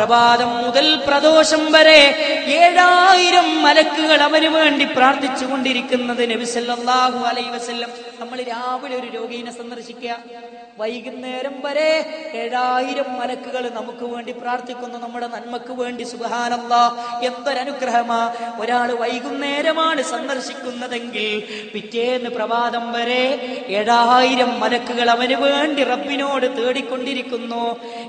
പ്രഭാതം മുതൽ പ്രദോഷം വരെ ഏഴായിരം മലക്കുകൾ അവന് വേണ്ടി പ്രാർത്ഥിച്ചു കൊണ്ടിരിക്കുന്നത് നബിസല്ലാഹു അലൈ വസല്ലം. നമ്മൾ രാവിലെ ഒരു രോഗീനെ സന്ദർശിക്കുക. വൈകുന്നേരം വരെ ഏഴായിരം മലക്കുകൾ നമുക്ക് വേണ്ടി പ്രാർത്ഥിക്കുന്നു. നമ്മുടെ നന്മക്ക് വേണ്ടി സുഖാനല്ല എന്തൊരനുഗ്രഹമാ. ഒരാൾ വൈകുന്നേരമാണ് സന്ദർശിക്കുന്നതെങ്കിൽ പിറ്റേന്ന് പ്രഭാതം വരെ ഏഴായിരം മലക്കുകൾ അവന് വേണ്ടി റബ്ബിനോട് തേടിക്കൊണ്ടിരിക്കുന്നു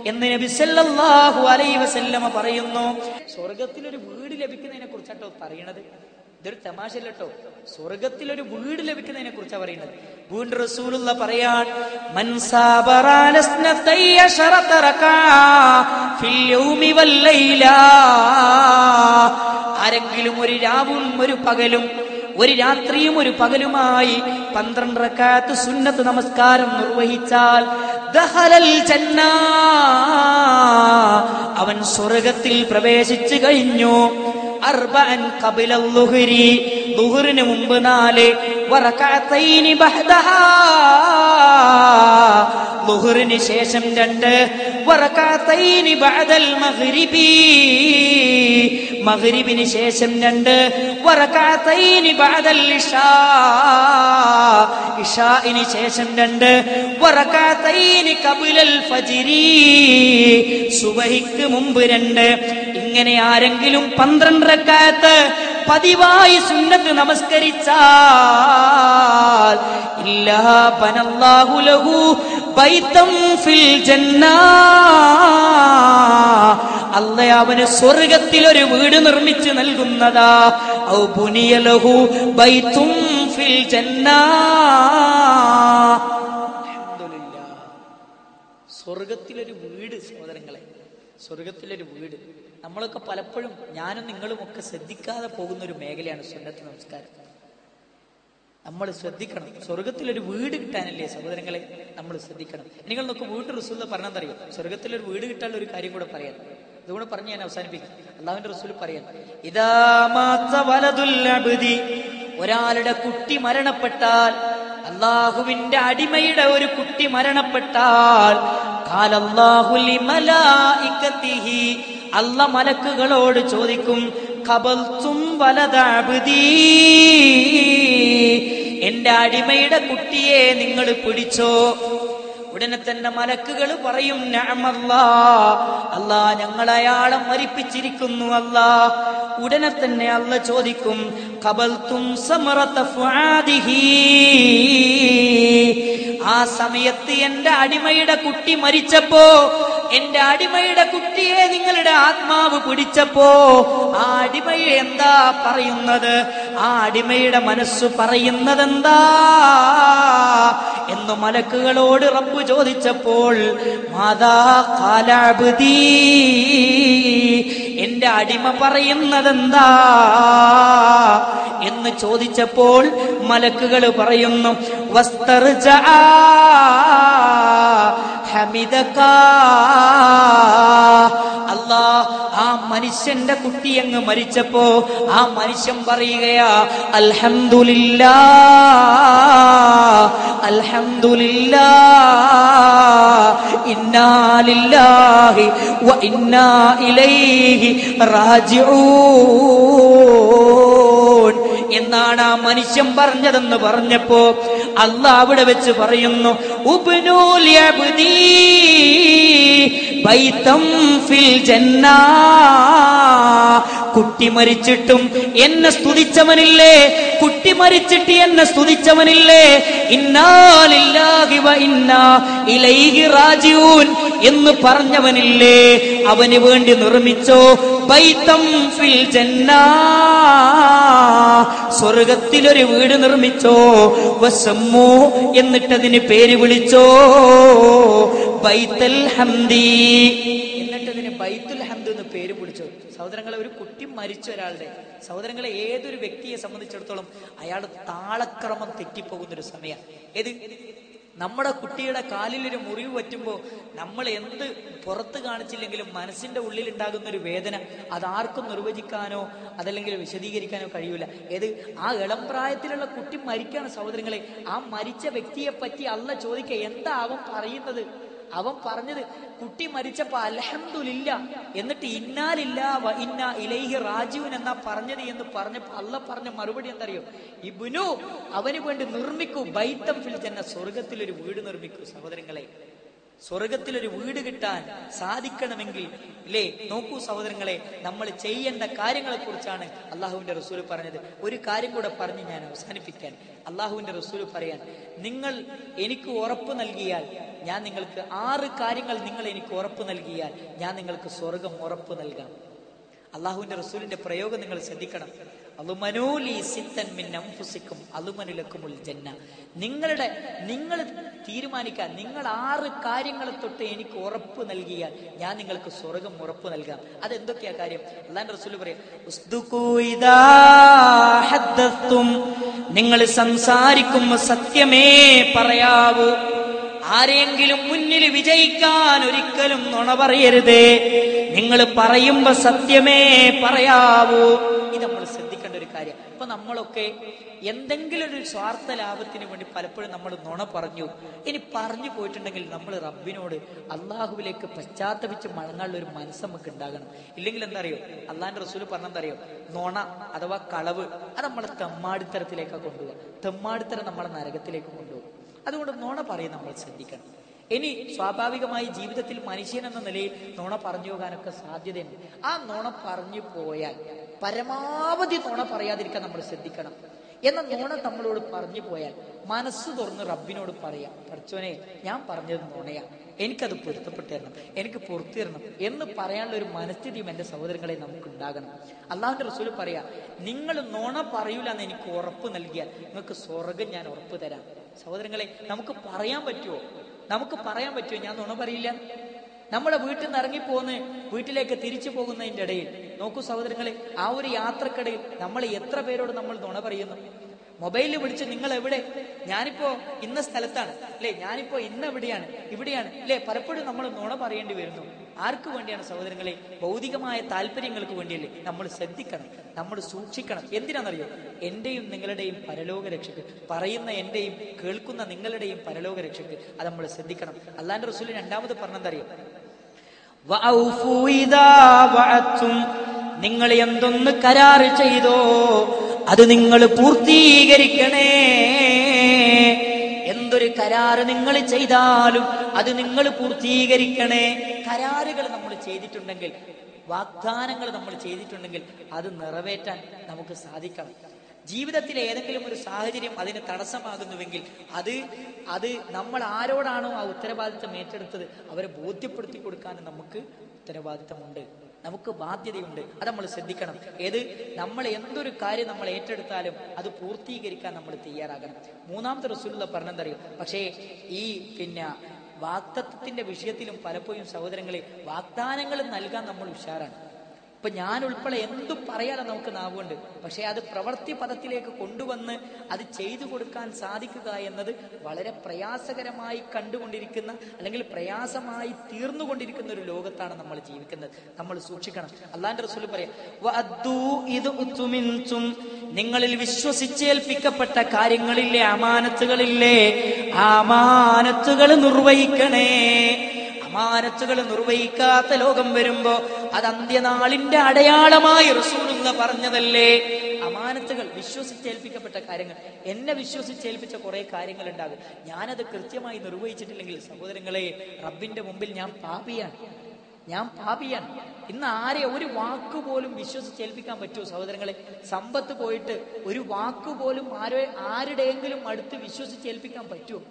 എന്ന് നബിസല്ലാഹു അലൈ വസല്ലമ പറയുന്നു. സ്വർഗത്തിലൊരു വീട് ലഭിക്കുന്നതിനെ കുറിച്ചാട്ടോ പറയണത്? ഇതൊരു തമാശ അല്ലട്ടോ സ്വർഗത്തിൽ ഒരു വീട് ലഭിക്കുന്നതിനെ കുറിച്ചാ പറയുന്നത്. വീണ്ടും റസൂലുള്ള പറയാൻ ആരെങ്കിലും ഒരു രാവും ഒരു പകലും ഒരു രാത്രിയും ഒരു പകലുമായി പന്ത്രണ്ട് സുന്നത്ത് നമസ്കാരം നിർവഹിച്ചാൽ ദഹലൽ ജന്ന. അവൻ സ്വർഗത്തിൽ പ്രവേശിച്ചു കഴിഞ്ഞു. ളുഹറിന് മുമ്പ് നാല് ളുഹറിന് ശേഷം രണ്ട്. വറകഅതൈനി ബഅദൽ മഗ്രിബി. മഗ്രിബിന് ശേഷം രണ്ട്. വറക്കാത്തൈനി ബഅദൽ ഇശാ ഇഷാഇന് ശേഷം രണ്ട്. വറക്കാത്തൈനി ഖബലൽ ഫജ്രി. സുബഹിക്ക് മുമ്പ് രണ്ട്. ഇങ്ങനെ ആരെങ്കിലും പന്ത്രണ്ടരക്കാലത്ത് പതിവായി സുന്നത്ത് നമസ്കരിച്ചാൽ ഇല്ലാ ബനല്ലാഹു ലഹു ബൈതം ഫിൽ ജന്ന. അല്ല അവന് സ്വർഗത്തിൽ ഒരു വീട് നിർമ്മിച്ച് നൽകുന്നതാ. ഔ ബുനിയ ലഹു ബൈതും ഫിൽ ജന്ന. സ്വർഗത്തിലൊരു വീട് സഹോദരങ്ങളെ സ്വർഗത്തിലൊരു വീട്. നമ്മളൊക്കെ പലപ്പോഴും ഞാനും നിങ്ങളും ഒക്കെ ശ്രദ്ധിക്കാതെ പോകുന്ന ഒരു മേഖലയാണ് സുന്നത്ത് നമസ്കാരം നമ്മൾ ശ്രദ്ധിക്കണം. സ്വർഗത്തിലൊരു വീട് കിട്ടാനല്ലേ സഹോദരങ്ങളെ? നമ്മൾ ശ്രദ്ധിക്കണം. നിങ്ങൾ നോക്കും വീട്ടിൽ റസൂൽ പറഞ്ഞതറിയോ സ്വർഗത്തിലൊരു വീട് കിട്ടാനുള്ള ഒരു കാര്യം കൂടെ പറയാം അതുകൊണ്ട് പറഞ്ഞ് ഞാൻ അവസാനിപ്പിക്കും. അള്ളാഹുവിന്റെ റസൂൽ പറയാൻ ഇതാ മാത്ത വലതുൽ അബ്ദി. ഒരാളുടെ കുട്ടി മരണപ്പെട്ടാൽ അള്ളാഹുവിന്റെ അടിമയുടെ ഒരു കുട്ടി മരണപ്പെട്ടാൽ അല്ല മലക്കുകളോട് ചോദിക്കും കബൽത്തും വലതാബുദീ എന്റെ അടിമയുടെ കുട്ടിയെ നിങ്ങൾ പിടിച്ചോ? ഉടനെ തന്നെ മലക്കുകൾ പറയും അല്ല ഞങ്ങൾ അയാളെ മരിപ്പിച്ചിരിക്കുന്നു അല്ലാ. ഉടനെ തന്നെ അല്ല ചോദിക്കും കബൽത്തും ആ സമയത്ത് എന്റെ അടിമയുടെ കുട്ടി മരിച്ചപ്പോ എന്റെ അടിമയുടെ കുട്ടിയെ നിങ്ങളുടെ ആത്മാവ് പിടിച്ചപ്പോ ആ അടിമയെ എന്താ പറയുന്നത്? ആ അടിമയുടെ മനസ്സ് പറയുന്നത് എന്താ എന്ന് മലക്കുകളോട് റബ്ബ് ചോദിച്ചപ്പോൾ മാതാ കാലാപതി എന്റെ അടിമ പറയുന്നതെന്താ? എന്ന് ചോദിച്ചപ്പോൾ മലക്കുകൾ പറയുന്നു വസ്തർജ ഹമിദക അല്ലാ ആ മനുഷ്യന്റെ കുട്ടി അങ്ങ് മരിച്ചപ്പോ ആ മനുഷ്യൻ പറയുകയാ അൽഹംദുലില്ലാ അൽഹംദുലില്ലാ ഇന്നാലില്ലാഹി വ ഇന്നാ ഇലൈഹി റാജിഊൻ. എന്നാണ് ആ മനുഷ്യൻ പറഞ്ഞതെന്ന് പറഞ്ഞപ്പോ അല്ല അവിടെ വെച്ച് പറയുന്നു കുട്ടി മരിച്ചിട്ടും എന്നെ സ്തുതിച്ചവനില്ലേ? കുട്ടി മരിച്ചിട്ട് എന്നെ സ്തുതിച്ചവനില്ലേ? റാജിഊൻ എന്ന് പറഞ്ഞവനില്ലേ? അവന് വേണ്ടി നിർമ്മിച്ചോ ബൈതം ഫിൽ ജന്നാ. സ്വർഗത്തിലൊരു വീട് നിർമ്മിച്ചോ? വസമ്മു എന്നിട്ടതിന് പേര് വിളിച്ചോ? ബൈത്തൽ ഹംദി. എന്നിട്ടതിന് ബൈത്തുൽ ഹംദ് എന്ന് പേര് വിളിച്ചോ സഹോദരങ്ങളെ ഒരു കുട്ടി മരിച്ച ഒരാളുടെ സഹോദരങ്ങളെ ഏതൊരു വ്യക്തിയെ സംബന്ധിച്ചിടത്തോളം അയാൾ താളക്രമം തെറ്റിപ്പോകുന്ന ഒരു സമയം ഏത്? നമ്മുടെ കുട്ടിയുടെ കാലിൽ ഒരു മുറിവ് പറ്റുമ്പോൾ നമ്മൾ എന്ത് പുറത്ത് കാണിച്ചില്ലെങ്കിലും മനസ്സിന്റെ ഉള്ളിൽ ഉണ്ടാകുന്ന ഒരു വേദന അതാർക്കും നിർവചിക്കാനോ അതല്ലെങ്കിൽ വിശദീകരിക്കാനോ കഴിയൂല. ഏത്? ആ ഇളം പ്രായത്തിലുള്ള കുട്ടി മരിക്കാണ് സഹോദരങ്ങളെ. ആ മരിച്ച വ്യക്തിയെ പറ്റി അല്ല ചോദിക്കുക എന്താവും പറയുന്നത്? അവൻ പറഞ്ഞത് കുട്ടി മരിച്ചപ്പോ അലഹമില്ല എന്നിട്ട് ഇന്നാലില്ല വ ഇന്ന ഇലൈഹി റാജീവൻ എന്നാ പറഞ്ഞത് എന്ന് പറഞ്ഞപ്പോ അല്ല പറഞ്ഞ മറുപടി എന്തറിയോ? ഇബുനു അവന് വേണ്ടി നിർമ്മിക്കൂ ബൈത്തം ഫിൽ ജന്ന സ്വർഗത്തിൽ ഒരു വീട് നിർമ്മിക്കൂ സഹോദരങ്ങളെ. സ്വർഗത്തിൽ ഒരു വീട് കിട്ടാൻ സാധിക്കണമെങ്കിൽ ഇല്ലേ? നോക്കൂ സഹോദരങ്ങളെ നമ്മൾ ചെയ്യേണ്ട കാര്യങ്ങളെ കുറിച്ചാണ് അള്ളാഹുവിന്റെ റസൂൽ പറഞ്ഞത്. ഒരു കാര്യം കൂടെ പറഞ്ഞ് ഞാൻ അവസാനിപ്പിക്കാൻ. അള്ളാഹുവിന്റെ റസൂൽ പറയാൻ നിങ്ങൾ എനിക്ക് ഉറപ്പ് നൽകിയാൽ ഞാൻ നിങ്ങൾക്ക് ആറ് കാര്യങ്ങൾ നിങ്ങൾ എനിക്ക് ഉറപ്പ് നൽകിയാൽ ഞാൻ നിങ്ങൾക്ക് സ്വർഗം ഉറപ്പ് നൽകാം. അള്ളാഹുവിന്റെ റസൂലിന്റെ പ്രയോഗം നിങ്ങൾ ശ്രദ്ധിക്കണം. അലുമനൂലി സിത്തൻ മിൻ അൻഫുസിക്കും അലുമനുലക്കുമുൽ ജന്ന. നിങ്ങളുടെ നിങ്ങൾ തീരുമാനിക്കാൻ നിങ്ങൾ ആറ് കാര്യങ്ങൾ തൊട്ട് എനിക്ക് ഉറപ്പ് നൽകിയാൽ ഞാൻ നിങ്ങൾക്ക് സ്വർഗം ഉറപ്പ് നൽകാം. അതെന്തൊക്കെയാ കാര്യം? അള്ളാന്റെ റസൂൽ പറയാം. നിങ്ങൾ സംസാരിക്കുമ്പോ സത്യമേ പറയാവൂ. ആരെങ്കിലും മുന്നിൽ വിജയിക്കാൻ ഒരിക്കലും നുണ പറയരുതേ. നിങ്ങൾ പറയുമ്പോ സത്യമേ പറയാവൂ. ഇത് നമ്മൾ ശ്രദ്ധിക്കേണ്ട ഒരു കാര്യം. ഇപ്പൊ നമ്മളൊക്കെ എന്തെങ്കിലും ഒരു സ്വാർത്ഥ ലാഭത്തിന് വേണ്ടി പലപ്പോഴും നമ്മൾ നുണ പറഞ്ഞു. ഇനി പറഞ്ഞു പോയിട്ടുണ്ടെങ്കിൽ നമ്മൾ റബ്ബിനോട് അള്ളാഹുവിലേക്ക് പശ്ചാത്തപിച്ച് മടങ്ങാനുള്ള ഒരു മനസ്സ് നമുക്ക് ഉണ്ടാകണം. ഇല്ലെങ്കിൽ എന്തറിയോ? അള്ളാഹിന്റെ റസൂൽ പറഞ്ഞെന്തറിയോ? നുണ അഥവാ കളവ് അത് നമ്മളെ തെമ്മാടിത്തരത്തിലേക്കാണ് കൊണ്ടുപോകുക തെമ്മാടിത്തരം നമ്മളെ നരകത്തിലേക്ക് കൊണ്ടുപോകും. അതുകൊണ്ട് നുണ പറയും നമ്മൾ ശ്രദ്ധിക്കണം. ഇനി സ്വാഭാവികമായി ജീവിതത്തിൽ മനുഷ്യൻ എന്ന നിലയിൽ നുണ പറഞ്ഞു പോകാനൊക്കെ സാധ്യതയുണ്ട്. ആ നുണ പറഞ്ഞു പോയാൽ പരമാവധി നുണ പറയാതിരിക്കാൻ നമ്മൾ ശ്രദ്ധിക്കണം. എന്ന നുണ നമ്മളോട് പറഞ്ഞു പോയാൽ മനസ്സ് തുറന്ന് റബ്ബിനോട് പറയാം പഠിച്ചോനെ ഞാൻ പറഞ്ഞത് നുണയാ. എനിക്കത് പൊരുത്തപ്പെട്ടു തരണം. എനിക്ക് പുറത്തു തരണം. എന്ന് പറയാനുള്ള ഒരു മനസ്ഥിതിയും എന്റെ സഹോദരങ്ങളെ നമുക്ക് ഉണ്ടാകണം. അള്ളാഹുന്റെ റസൂൽ പറയാ നിങ്ങൾ നുണ പറയൂലെന്ന് എനിക്ക് ഉറപ്പ് നൽകിയാൽ നിങ്ങൾക്ക് സ്വർഗം ഞാൻ ഉറപ്പ് തരാം. സഹോദരങ്ങളെ നമുക്ക് പറയാൻ പറ്റുമോ നമുക്ക് പറയാൻ പറ്റുമോ ഞാൻ നുണ പറയില്ല. നമ്മുടെ വീട്ടിൽ നിന്ന് ഇറങ്ങിപ്പോന്ന് വീട്ടിലേക്ക് തിരിച്ചു പോകുന്നതിന്റെ ഇടയിൽ നോക്കൂ സഹോദരങ്ങളെ ആ ഒരു യാത്രക്കിടയിൽ നമ്മൾ എത്ര പേരോട് നമ്മൾ നുണ പറയുന്നു? മൊബൈലിൽ വിളിച്ച് നിങ്ങൾ എവിടെ ഞാനിപ്പോ ഇന്ന സ്ഥലത്താണ് അല്ലെ? ഞാനിപ്പോ ഇന്ന് എവിടെയാണ് ഇവിടെയാണ് അല്ലെ? പലപ്പോഴും നമ്മൾ നുണ പറയേണ്ടി വരുന്നു. ആർക്ക് വേണ്ടിയാണ് സഹോദരങ്ങളെ? ഭൗതികമായ താല്പര്യങ്ങൾക്ക് വേണ്ടിയല്ലേ നമ്മൾ ശ്രദ്ധിക്കണം നമ്മൾ സൂക്ഷിക്കണം. എന്തിനാണെന്നറിയോ? എന്റെയും നിങ്ങളുടെയും പരലോക രക്ഷക്ക് പറയുന്ന എന്റെയും കേൾക്കുന്ന നിങ്ങളുടെയും പരലോക രക്ഷക്ക് അത് നമ്മൾ ശ്രദ്ധിക്കണം. അല്ലാണ്ട് റസൂൽ രണ്ടാമത് പറഞ്ഞെന്തറിയോ. നിങ്ങൾ എന്തൊന്ന് കരാറ് ചെയ്തോ അത് നിങ്ങൾ പൂർത്തീകരിക്കണേ. എന്തൊരു കരാറ് നിങ്ങൾ ചെയ്താലും അത് നിങ്ങൾ പൂർത്തീകരിക്കണേ. കരാറുകൾ നമ്മൾ ചെയ്തിട്ടുണ്ടെങ്കിൽ വാഗ്ദാനങ്ങൾ നമ്മൾ ചെയ്തിട്ടുണ്ടെങ്കിൽ അത് നിറവേറ്റാൻ നമുക്ക് സാധിക്കണം. ജീവിതത്തിലെ ഏതെങ്കിലും ഒരു സാഹചര്യം അതിന് തടസ്സമാകുന്നുവെങ്കിൽ അത് അത് നമ്മൾ ആരോടാണോ ആ ഉത്തരവാദിത്തം ഏറ്റെടുത്തത് അവരെ ബോധ്യപ്പെടുത്തി കൊടുക്കാൻ നമുക്ക് ഉത്തരവാദിത്തമുണ്ട്. നമുക്ക് ബാധ്യതയുണ്ട്. അത് നമ്മൾ ശ്രദ്ധിക്കണം. ഏത് നമ്മൾ എന്തൊരു കാര്യം നമ്മൾ ഏറ്റെടുത്താലും അത് പൂർത്തീകരിക്കാൻ നമ്മൾ തയ്യാറാകണം. മൂന്നാമത്തെ റസൂലുള്ള പറഞ്ഞെന്തറിയും? പക്ഷേ ഈ പിന്നെ വാക്തത്വത്തിന്റെ വിഷയത്തിലും പലപ്പോഴും സഹോദരങ്ങളെ വാഗ്ദാനങ്ങൾ നൽകാൻ നമ്മൾ ഉഷാറാണ്. ഇപ്പൊ ഞാൻ ഉൾപ്പെടെ എന്തു പറയാതെ നമുക്ക് നാവുണ്ട് പക്ഷെ അത് പ്രവൃത്തി പദത്തിലേക്ക് കൊണ്ടുവന്ന് അത് ചെയ്തു കൊടുക്കാൻ സാധിക്കുക എന്നത് വളരെ പ്രയാസകരമായി കണ്ടുകൊണ്ടിരിക്കുന്ന അല്ലെങ്കിൽ പ്രയാസമായി തീർന്നുകൊണ്ടിരിക്കുന്ന ഒരു ലോകത്താണ് നമ്മൾ ജീവിക്കുന്നത്. നമ്മൾ സൂക്ഷിക്കണം. അള്ളാന്റെ റസൂൽ പറയാം. നിങ്ങളിൽ വിശ്വസിച്ചേൽപ്പിക്കപ്പെട്ട കാര്യങ്ങളില്ലേ അമാനത്തുകളില്ലേ? അമാനത്തുകൾ നിർവഹിക്കണേ. അമാനത്തുകൾ നിർവഹിക്കാത്ത ലോകം വരുമ്പോ അത് അന്ത്യനാളിന്റെ അടയാളമായി റസൂലുള്ള പറഞ്ഞതല്ലേ? അമാനത്തുകൾ വിശ്വസിച്ചേൽപ്പിക്കപ്പെട്ട കാര്യങ്ങൾ. എന്നെ വിശ്വസിച്ചേൽപ്പിച്ച കുറെ കാര്യങ്ങൾ ഉണ്ടാകും ഞാനത് കൃത്യമായി നിർവഹിച്ചിട്ടില്ലെങ്കിൽ സഹോദരങ്ങളെ റബ്ബിന്റെ മുമ്പിൽ ഞാൻ പാപിയാണ്. ഞാൻ പാപിയാണ്. ഇന്ന് ആരെ ഒരു വാക്ക് പോലും വിശ്വസിച്ചേൽപ്പിക്കാൻ പറ്റുമോ സഹോദരങ്ങളെ? സമ്പത്ത് പോയിട്ട് ഒരു വാക്ക് പോലും ആരോ ആരുടെയെങ്കിലും അടുത്ത് വിശ്വസിച്ചേൽപ്പിക്കാൻ പറ്റുമോ?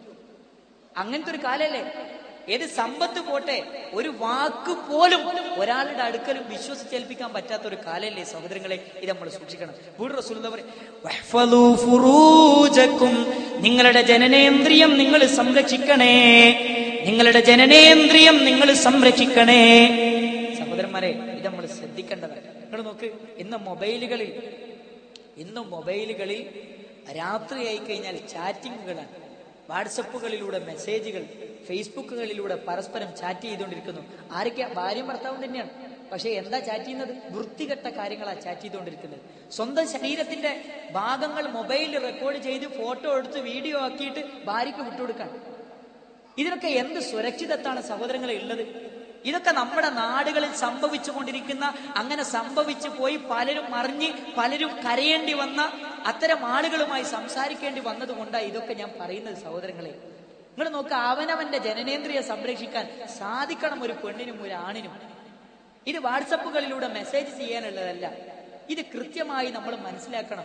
അങ്ങനത്തെ ഒരു കാലല്ലേ? ഏത് സമ്പത്ത് പോട്ടെ ഒരു വാക്ക് പോലും ഒരാളുടെ അടുക്കലും വിശ്വസിച്ചേൽപ്പിക്കാൻ പറ്റാത്ത ഒരു കാലല്ലേ സഹോദരങ്ങളെ ഇത് നമ്മൾ സൂക്ഷിക്കണം. വീട് ഫുറൂജക്കും നിങ്ങളുടെ ജനനേന്ദ്രിയം നിങ്ങൾ സംരക്ഷിക്കണേ നിങ്ങളുടെ ജനനേന്ദ്രിയം നിങ്ങൾ സംരക്ഷിക്കണേ. സഹോദരന്മാരെ ഇത് നമ്മൾ ശ്രദ്ധിക്കേണ്ടതാണ്. നിങ്ങൾ നോക്ക് ഇന്ന് മൊബൈലുകളിൽ ഇന്ന് മൊബൈലുകളിൽ രാത്രിയായി കഴിഞ്ഞാൽ ചാറ്റിങ്ങുകളാണ്. വാട്സപ്പുകളിലൂടെ മെസ്സേജുകൾ ഫേസ്ബുക്കുകളിലൂടെ പരസ്പരം ചാറ്റ് ചെയ്തുകൊണ്ടിരിക്കുന്നു. ആരൊക്കെയാ ഭാര്യയും ഭർത്താവും തന്നെയാണ്. പക്ഷെ എന്താ ചാറ്റ് ചെയ്യുന്നത്? വൃത്തികെട്ട കാര്യങ്ങളാണ് ചാറ്റ് ചെയ്തുകൊണ്ടിരിക്കുന്നത്. സ്വന്തം ശരീരത്തിന്റെ ഭാഗങ്ങൾ മൊബൈലിൽ റെക്കോർഡ് ചെയ്ത് ഫോട്ടോ എടുത്ത് വീഡിയോ ആക്കിയിട്ട് ഭാര്യയ്ക്ക് വിട്ടുകൊടുക്കാൻ. ഇതിനൊക്കെ എന്ത് സുരക്ഷിതത്താണ് സഹോദരങ്ങളെ ഉള്ളത്? ഇതൊക്കെ നമ്മുടെ നാടുകളിൽ സംഭവിച്ചു കൊണ്ടിരിക്കുന്ന അങ്ങനെ സംഭവിച്ചു പോയി പലരും അറിഞ്ഞ് പലരും കരയേണ്ടി വന്ന അത്തരം ആളുകളുമായി സംസാരിക്കേണ്ടി വന്നതുകൊണ്ടാണ് ഇതൊക്കെ ഞാൻ പറയുന്നത് സഹോദരങ്ങളെ. നിങ്ങൾ നോക്കുക അവനവന്റെ ജനനേന്ദ്രിയെ സംരക്ഷിക്കാൻ സാധിക്കണം ഒരു പെണ്ണിനും ഒരു ആണിനും. ഇത് വാട്സപ്പുകളിലൂടെ മെസ്സേജ് ചെയ്യാനുള്ളതല്ല. ഇത് കൃത്യമായി നമ്മൾ മനസ്സിലാക്കണം.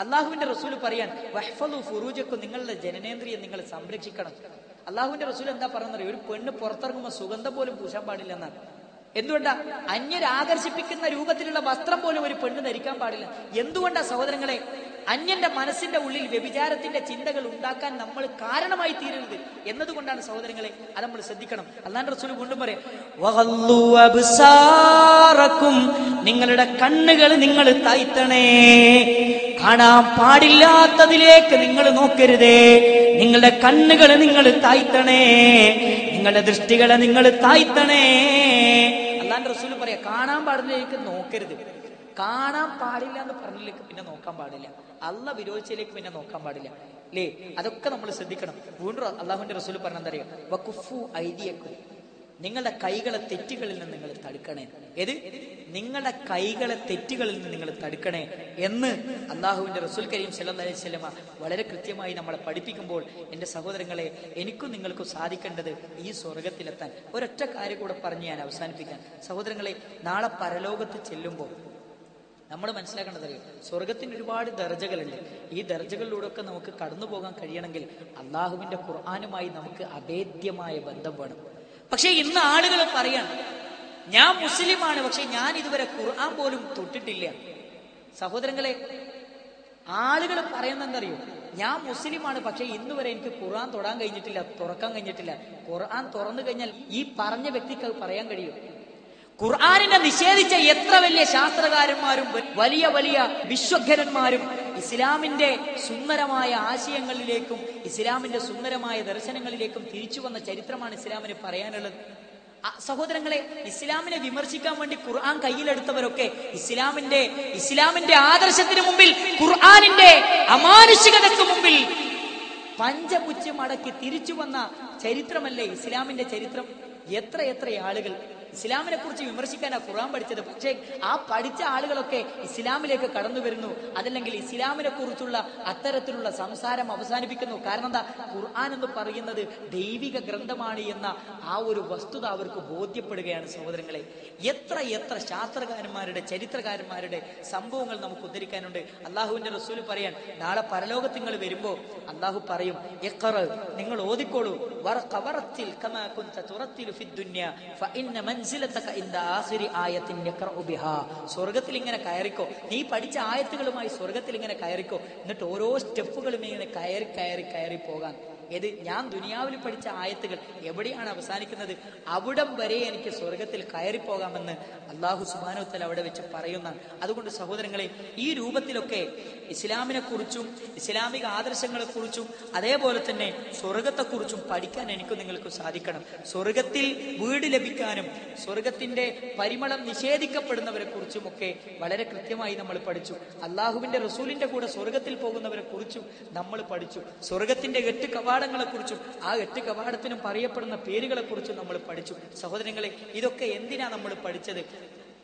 അള്ളാഹുവിന്റെ റസൂൽ പറയാൻ വഹ്ഫലു ഫുറൂജക്കും നിങ്ങളുടെ ജനനേന്ദ്രിയെ നിങ്ങൾ സംരക്ഷിക്കണം. അള്ളാഹുവിന്റെ റസൂൽ എന്താ പറയുന്നത് ഒരു പെണ്ണ് പുറത്തിറങ്ങുമ്പോൾ സുഗന്ധം പോലും പൂശാൻ പാടില്ലെന്നാണ് എന്തുകൊണ്ടാ അന്യരാകർഷിപ്പിക്കുന്ന രൂപത്തിലുള്ള വസ്ത്രം പോലും ഒരു പെണ്ണ് ധരിക്കാൻ പാടില്ല? എന്തുകൊണ്ടാ സഹോദരങ്ങളെ അന്യന്റെ മനസ്സിന്റെ ഉള്ളിൽ വ്യഭിചാരത്തിന്റെ ചിന്തകൾ ഉണ്ടാക്കാൻ നമ്മൾ കാരണമായി തീരരുത്. എന്നതുകൊണ്ടാണ് സഹോദരങ്ങളെ അത് നമ്മൾ ശ്രദ്ധിക്കണം. അല്ലാണ്ട് റസൂൽ കൊണ്ടും പറയാം "വഗല്ലൂ നിങ്ങളുടെ കണ്ണുകൾ നിങ്ങൾ താഴ്ത്തണേ. കാണാൻ പാടില്ലാത്തതിലേക്ക് നിങ്ങൾ നോക്കരുതേ. നിങ്ങളുടെ കണ്ണുകൾ നിങ്ങൾ താഴ്ത്തണേ. നിങ്ങളുടെ ദൃഷ്ടികളെ നിങ്ങൾ താഴ്ത്തണേ. അല്ലാണ്ട് റസൂൽ പറയാ കാണാൻ പാടില്ലേക്ക് നോക്കരുത്. കാണാൻ പാടില്ല എന്ന് പറഞ്ഞിലേക്ക് പിന്നെ നോക്കാൻ പാടില്ല. അല്ല വിരോധിച്ചതിലേക്ക് പിന്നെ നോക്കാൻ പാടില്ല. അല്ലേ അതൊക്കെ നമ്മൾ ശ്രദ്ധിക്കണം. വീണ്ടും അള്ളാഹുവിന്റെ റസൂൽ പറഞ്ഞെന്താ അറിയാം? വക്കുഫു നിങ്ങളുടെ കൈകളെ തെറ്റുകളിൽ നിന്ന് നിങ്ങൾ തടുക്കണേ. ഏത്? നിങ്ങളുടെ കൈകളെ തെറ്റുകളിൽ നിന്ന് നിങ്ങൾ തടുക്കണേ. എന്ന് അള്ളാഹുവിന്റെ റസൂൽ കരീം സല്ലല്ലാഹു അലൈഹി വസല്ലമ വളരെ കൃത്യമായി നമ്മളെ പഠിപ്പിക്കുമ്പോൾ എന്റെ സഹോദരങ്ങളെ എനിക്കും നിങ്ങൾക്കും സാധിക്കേണ്ടത് ഈ സ്വർഗത്തിലെത്താൻ ഒരൊറ്റ കാര്യം കൂടെ പറഞ്ഞ് ഞാൻ അവസാനിപ്പിക്കാം. സഹോദരങ്ങളെ നാളെ പരലോകത്ത് ചെല്ലുമ്പോൾ നമ്മൾ മനസ്സിലാക്കേണ്ടത് അറിയോ സ്വർഗത്തിന് ഒരുപാട് ദർജകളുണ്ട്. ഈ ദർജകളിലൂടെ ഒക്കെ നമുക്ക് കടന്നു പോകാൻ കഴിയണമെങ്കിൽ അള്ളാഹുവിന്റെ ഖുർആാനുമായി നമുക്ക് അഭേദ്യമായ ബന്ധം വേണം. പക്ഷേ ഇന്ന് ആളുകൾ പറയാണ് ഞാൻ മുസ്ലിമാണ് പക്ഷെ ഞാൻ ഇതുവരെ ഖുർആൻ പോലും തൊട്ടിട്ടില്ല. സഹോദരങ്ങളെ ആളുകൾ പറയുന്ന എന്തറിയോ? ഞാൻ മുസ്ലിമാണ് പക്ഷെ ഇന്ന് വരെ എനിക്ക് ഖുർആൻ തൊടാൻ കഴിഞ്ഞിട്ടില്ല തുറക്കാൻ കഴിഞ്ഞിട്ടില്ല. ഖുർആൻ തുറന്നു കഴിഞ്ഞാൽ ഈ പറഞ്ഞ വ്യക്തിക്ക് അത് പറയാൻ കഴിയും. ഖുർആാനിനെ നിഷേധിച്ച എത്ര വലിയ ശാസ്ത്രകാരന്മാരും വലിയ വലിയ വിശ്വഘരന്മാരും ഇസ്ലാമിന്റെ സുന്ദരമായ ആശയങ്ങളിലേക്കും ഇസ്ലാമിന്റെ സുന്ദരമായ ദർശനങ്ങളിലേക്കും തിരിച്ചു വന്ന ചരിത്രമാണ് ഇസ്ലാമിന് പറയാനുള്ളത്. സഹോദരങ്ങളെ ഇസ്ലാമിനെ വിമർശിക്കാൻ വേണ്ടി ഖുർആൻ കയ്യിലെടുത്തവരൊക്കെ ഇസ്ലാമിന്റെ ഇസ്ലാമിന്റെ ആദർശത്തിന് മുമ്പിൽ ഖുർആാനിന്റെ അമാനുഷികതയ്ക്ക് മുമ്പിൽ പഞ്ചപുച്ച് മടക്കി തിരിച്ചു വന്ന ചരിത്രമല്ലേ ഇസ്ലാമിന്റെ ചരിത്രം? എത്ര എത്ര ആളുകൾ ഇസ്ലാമിനെ കുറിച്ച് വിമർശിക്കാനാ ഖുർആൻ പഠിച്ചത്. പക്ഷേ ആ പഠിച്ച ആളുകളൊക്കെ ഇസ്ലാമിലേക്ക് കടന്നു വരുന്നു. അതല്ലെങ്കിൽ ഇസ്ലാമിനെ കുറിച്ചുള്ള അത്തരത്തിലുള്ള സംസാരം അവസാനിപ്പിക്കുന്നു. കാരണം എന്താ? ഖുർആൻ എന്ന് പറയുന്നത് ദൈവിക ഗ്രന്ഥമാണ് എന്ന ആ ഒരു വസ്തുത അവർക്ക് ബോധ്യപ്പെടുകയാണ് സഹോദരങ്ങളെ. എത്ര എത്ര ശാസ്ത്രകാരന്മാരുടെ ചരിത്രകാരന്മാരുടെ സംഭവങ്ങൾ നമുക്ക് ഉദ്ധരിക്കാനുണ്ട്. അള്ളാഹുവിന്റെ റസൂൽ പറയാൻ നാളെ പരലോകത്തിങ്ങൾ വരുമ്പോ അള്ളാഹു പറയും "ഇഖ്റ, നിങ്ങൾ ഓതിക്കോളൂ. സ്വർഗത്തിൽ ഇങ്ങനെ കയറിക്കോ. നീ പഠിച്ച ആയത്തുകളുമായി സ്വർഗത്തിൽ ഇങ്ങനെ കയറിക്കോ. എന്നിട്ട് ഓരോ സ്റ്റെപ്പുകളും ഇങ്ങനെ കയറി കയറി കയറി പോകാൻ. ഏത് ഞാൻ ദുനിയാവിൽ പഠിച്ച ആയത്തുകൾ എവിടെയാണ് അവസാനിക്കുന്നത്? അവിടം വരെ എനിക്ക് സ്വർഗത്തിൽ കയറിപ്പോകാമെന്ന് അള്ളാഹു സുബാനോത്തൽ അവിടെ വെച്ച് പറയുന്ന അതുകൊണ്ട് സഹോദരങ്ങളെ ഈ രൂപത്തിലൊക്കെ ഇസ്ലാമിനെ കുറിച്ചും ഇസ്ലാമിക ആദർശങ്ങളെ കുറിച്ചും അതേപോലെ തന്നെ സ്വർഗത്തെക്കുറിച്ചും പഠിക്കാൻ എനിക്ക് നിങ്ങൾക്ക് സാധിക്കണം. സ്വർഗത്തിൽ വീട് ലഭിക്കാനും സ്വർഗത്തിന്റെ പരിമളം നിഷേധിക്കപ്പെടുന്നവരെ കുറിച്ചുമൊക്കെ വളരെ കൃത്യമായി നമ്മൾ പഠിച്ചു. അള്ളാഹുവിന്റെ റസൂലിന്റെ കൂടെ സ്വർഗത്തിൽ പോകുന്നവരെ കുറിച്ചും നമ്മൾ പഠിച്ചു. സ്വർഗത്തിന്റെ എട്ട് കവാടങ്ങളെ കുറിച്ചും ആ എട്ട് കവാടത്തിനും പറയപ്പെടുന്ന പേരുകളെക്കുറിച്ചും നമ്മൾ പഠിച്ചു. സഹോദരങ്ങളെ ഇതൊക്കെ എന്തിനാ നമ്മൾ പഠിച്ചത്?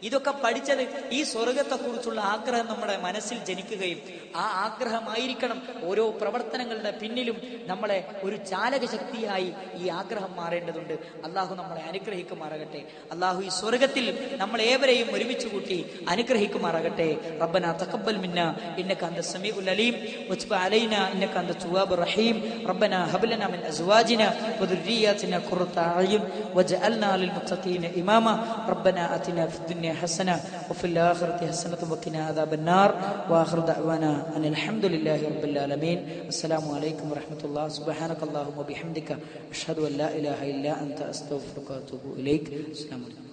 ഇതൊക്കെ പഠിച്ചത് ഈ സ്വർഗത്തെക്കുറിച്ചുള്ള ആഗ്രഹം നമ്മുടെ മനസ്സിൽ ജനിക്കുകയും ആ ആഗ്രഹമായിരിക്കണം ഓരോ പ്രവർത്തനങ്ങളുടെ പിന്നിലും നമ്മളെ ഒരു ചാലക ശക്തിയായി ഈ ആഗ്രഹം മാറേണ്ടതുണ്ട്. അള്ളാഹു നമ്മളെ അനുഗ്രഹിക്കുമാറാകട്ടെ. അള്ളാഹു ഈ സ്വർഗത്തിൽ നമ്മൾ ഏവരെയും ഒരുമിച്ച് കൂട്ടി അനുഗ്രഹിക്കുമാറാകട്ടെ. റബ്ബന തക്കബൽ മിന്ന ഇന്നക സമീ സമീഉൽ അലീം വജ്ബ അലൈന ഇന്നക അന്ത തുവാബുർ റഹീം. റബ്ബന ഹബലന മിൻ അസ്വാജിന വദുർരിയാതിന ഖുർറത അയ്യും വജ്അൽനാ ലിൽ മുത്തഖീന ഇമാമ. റബ്ബന അതിന ഫിദ് الدنيا حسنة وفي الآخرة حسنة وقنا عذاب النار وآخر دعوانا أن الحمد لله رب العالمين. السلام عليكم ورحمة الله. سبحانك اللهم وبحمدك أشهد أن لا إله إلا أنت أستغفرك وأتوب إليك. السلام عليكم.